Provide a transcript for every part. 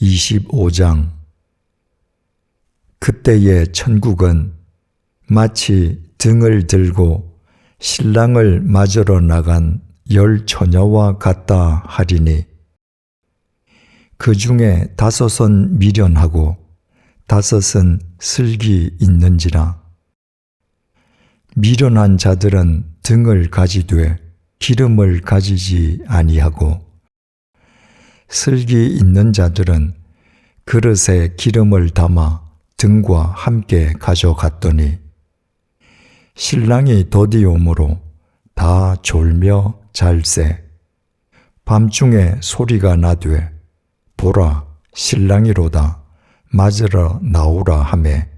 25장. 그때의 천국은 마치 등을 들고 신랑을 맞으러 나간 열 처녀와 같다 하리니 그 중에 다섯은 미련하고 다섯은 슬기 있는지라. 미련한 자들은 등을 가지되 기름을 가지지 아니하고 슬기 있는 자들은 그릇에 기름을 담아 등과 함께 가져갔더니 신랑이 더디 오므로 다 졸며 잘세 밤중에 소리가 나되 보라 신랑이로다. 맞으러 나오라 하매.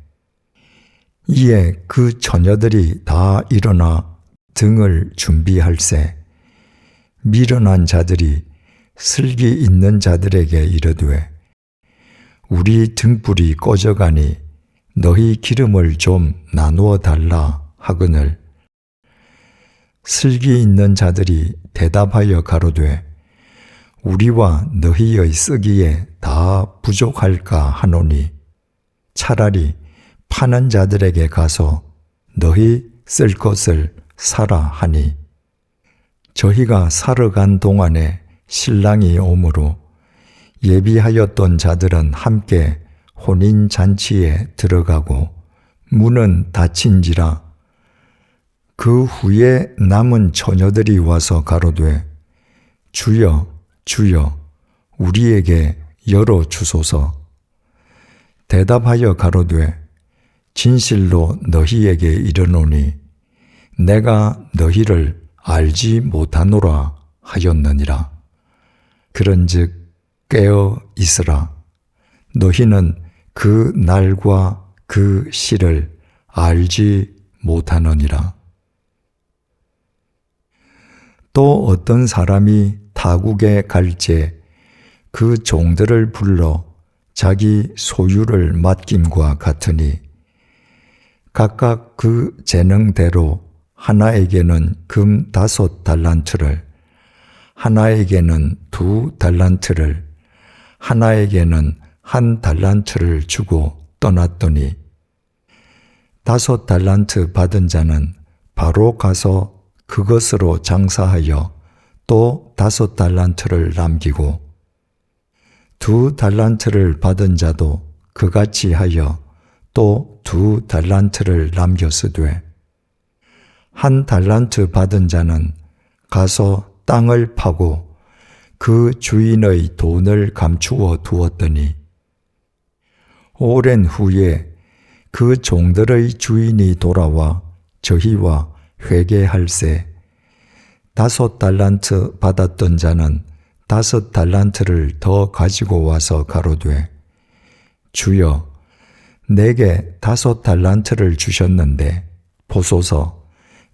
이에 그 처녀들이 다 일어나 등을 준비할세 미련한 자들이 슬기 있는 자들에게 이르되 우리 등불이 꺼져가니 너희 기름을 좀 나누어 달라 하거늘. 슬기 있는 자들이 대답하여 가로되 우리와 너희의 쓰기에 다 부족할까 하노니 차라리 파는 자들에게 가서 너희 쓸 것을 사라 하니 저희가 사러 간 동안에 신랑이 오므로 예비하였던 자들은 함께 혼인 잔치에 들어가고 문은 닫힌지라 그 후에 남은 처녀들이 와서 가로되 주여 주여 우리에게 열어 주소서. 대답하여 가로되 진실로 너희에게 이르노니 내가 너희를 알지 못하노라 하였느니라 그런즉 깨어 있으라. 너희는 그 날과 그 시를 알지 못하느니라. 또 어떤 사람이 타국에 갈제 그 종들을 불러 자기 소유를 맡김과 같으니 각각 그 재능대로 하나에게는 금 다섯 달란트를 하나에게는 두 달란트를 하나에게는 한 달란트를 주고 떠났더니 다섯 달란트 받은 자는 바로 가서 그것으로 장사하여 또 다섯 달란트를 남기고 두 달란트를 받은 자도 그같이 하여 또 두 달란트를 남겼으되 한 달란트 받은 자는 가서 땅을 파고 그 주인의 돈을 감추어 두었더니 오랜 후에 그 종들의 주인이 돌아와 저희와 회개할세 다섯 달란트 받았던 자는 다섯 달란트를 더 가지고 와서 가로되 주여 내게 다섯 달란트를 주셨는데 보소서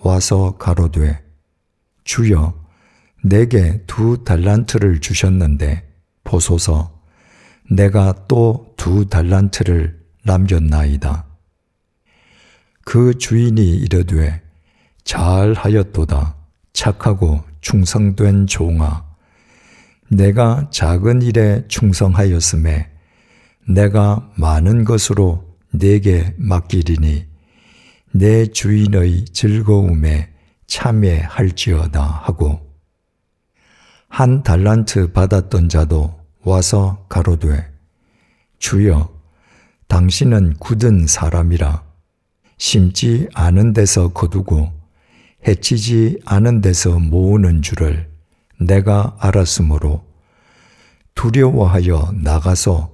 와서 가로되 주여 내게 두 달란트를 주셨는데 보소서. 내가 또 두 달란트를 남겼나이다. 그 주인이 이르되 잘하였도다. 착하고 충성된 종아. 내가 작은 일에 충성하였음에 내가 많은 것으로 내게 맡기리니 내 주인의 즐거움에 참여할지어다 하고 한 달란트 받았던 자도 와서 가로되 주여 당신은 굳은 사람이라 심지 않은 데서 거두고 해치지 않은 데서 모으는 줄을 내가 알았으므로 두려워하여 나가서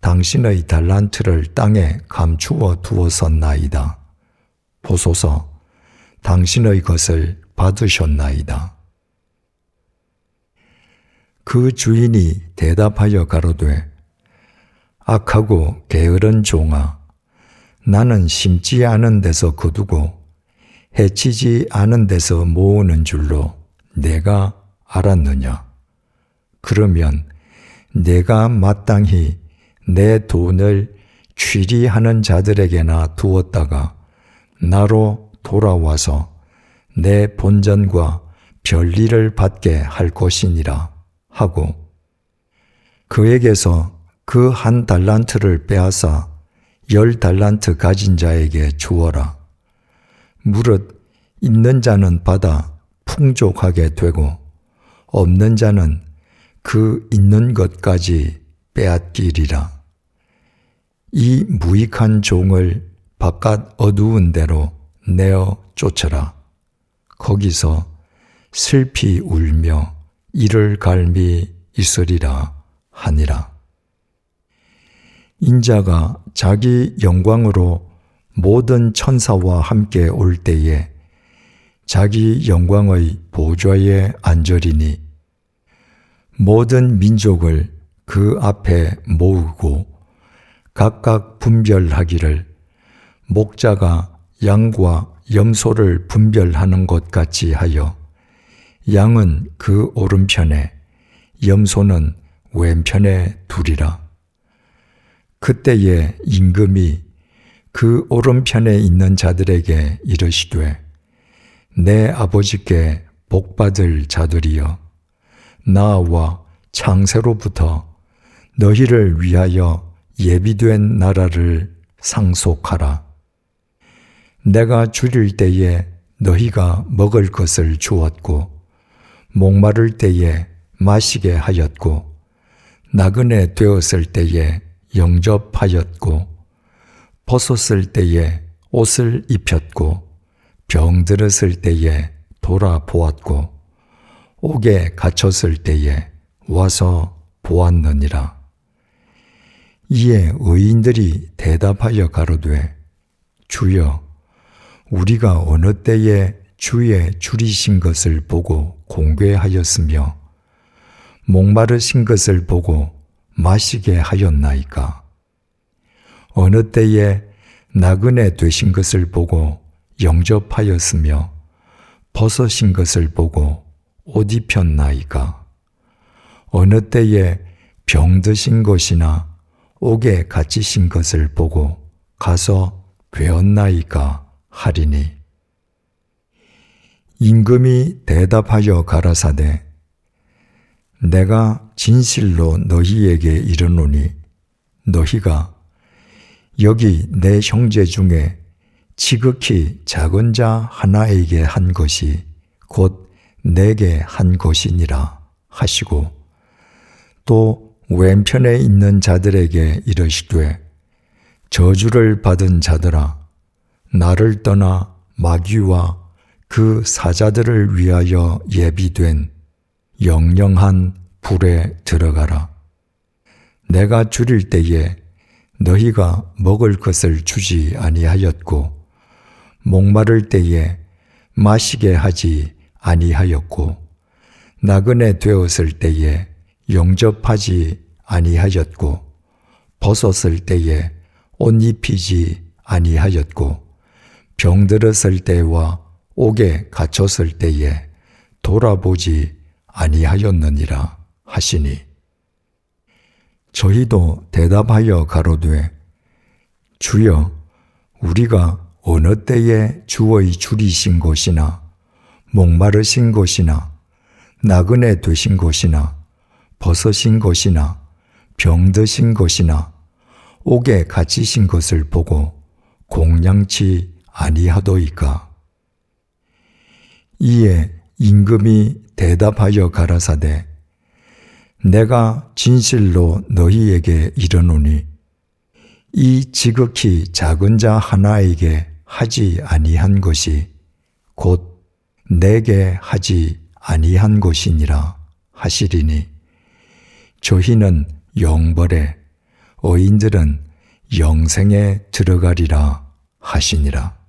당신의 달란트를 땅에 감추어 두었었나이다. 보소서, 당신의 것을 받으셨나이다. 그 주인이 대답하여 가로되, 악하고 게으른 종아, 나는 심지 않은 데서 거두고 해치지 않은 데서 모으는 줄로 내가 알았느냐? 그러면 내가 마땅히 내 돈을 취리하는 자들에게나 두었다가 나로 돌아와서 내 본전과 별리를 받게 할 것이니라 하고 그에게서 그 한 달란트를 빼앗아 열 달란트 가진 자에게 주어라. 무릇 있는 자는 받아 풍족하게 되고 없는 자는 그 있는 것까지 빼앗기리라. 이 무익한 종을 바깥 어두운 데로 내어 쫓아라. 거기서 슬피 울며 이를 갈미 있으리라 하니라. 인자가 자기 영광으로 모든 천사와 함께 올 때에 자기 영광의 보좌에 앉으리니 모든 민족을 그 앞에 모으고 각각 분별하기를 목자가 양과 염소를 분별하는 것 같이 하여 양은 그 오른편에 염소는 왼편에 두리라. 그때에 임금이 그 오른편에 있는 자들에게 이르시되 내 아버지께 복받을 자들이여 나와 창세로부터 너희를 위하여 예비된 나라를 상속하라. 내가 줄일 때에 너희가 먹을 것을 주었고 목마를 때에 마시게 하였고 나그네 되었을 때에 영접하였고 벗었을 때에 옷을 입혔고 병들었을 때에 돌아보았고 옥에 갇혔을 때에 와서 보았느니라. 이에 의인들이 대답하여 가로되 주여 우리가 어느 때에 주의 줄이신 것을 보고 공개하였으며 목마르신 것을 보고 마시게 하였나이까? 어느 때에 나그네 되신 것을 보고 영접하였으며 벗으신 것을 보고 옷 입혔나이까? 어느 때에 병드신 것이나 옥에 갇히신 것을 보고 가서 배웠나이까 하리니. 임금이 대답하여 가라사대 내가 진실로 너희에게 이르노니 너희가 여기 내 형제 중에 지극히 작은 자 하나에게 한 것이 곧 내게 한 것이니라 하시고 또 왼편에 있는 자들에게 이르시되 저주를 받은 자들아 나를 떠나 마귀와 그 사자들을 위하여 예비된 영영한 불에 들어가라. 내가 줄일 때에 너희가 먹을 것을 주지 아니하였고 목마를 때에 마시게 하지 아니하였고 나그네 되었을 때에 영접하지 아니하였고 벗었을 때에 옷 입히지 아니하였고 병들었을 때와 옥에 갇혔을 때에 돌아보지 아니하였느니라 하시니. 저희도 대답하여 가로되 주여 우리가 어느 때에 주의 줄이신 것이나 목마르신 것이나 나그네 되신 것이나 벗으신 것이나 병드신 것이나 옥에 갇히신 것을 보고 공양치 아니하도이까 이에 임금이 대답하여 가라사대 내가 진실로 너희에게 이르노니 이 지극히 작은 자 하나에게 하지 아니한 것이 곧 내게 하지 아니한 것이니라 하시리니 저희는 영벌에 어인들은 영생에 들어가리라 하시니라.